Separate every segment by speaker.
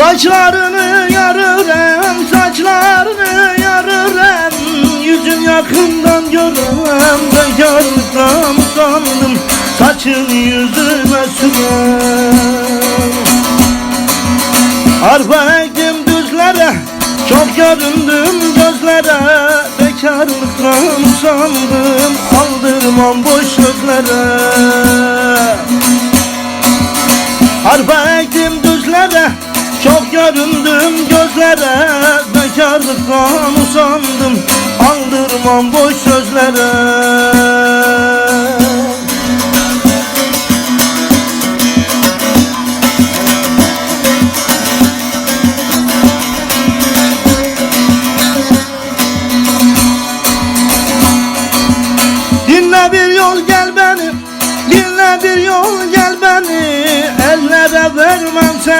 Speaker 1: Saçlarını yarırım, saçlarını yarırım. Yüzün yakından görürüm, bekarlıktan sandım. Saçını yüzüme sürem Arpa ektim düzlere, çok göründüm gözlere. Bekarlıktan sandım, aldırmam boş sözlere göründüm gözlere Bekarlıktan usandım Aldırmam boş sözlere. Dinle bir yol gel beni Dinle bir yol gel beni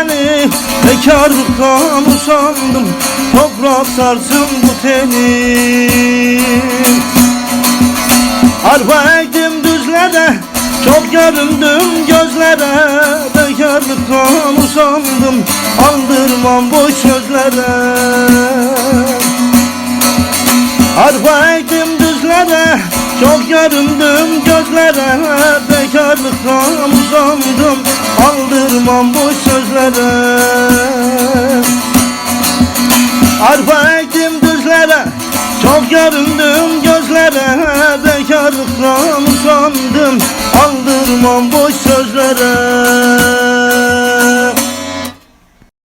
Speaker 1: seni. Bekarlıktan usandım Toprak sarsın bu teni. Arpa ektim düzlere Çok göründüm gözlere. Bekarlıktan usandım Aldırmam boş sözlere Çok göründüm gözlere Bekarlıktan uzandım Aldırmam boş sözlere. Arpa ektim düzlere Çok göründüm gözlere. Bekarlıktan uzandım Aldırmam boş sözlere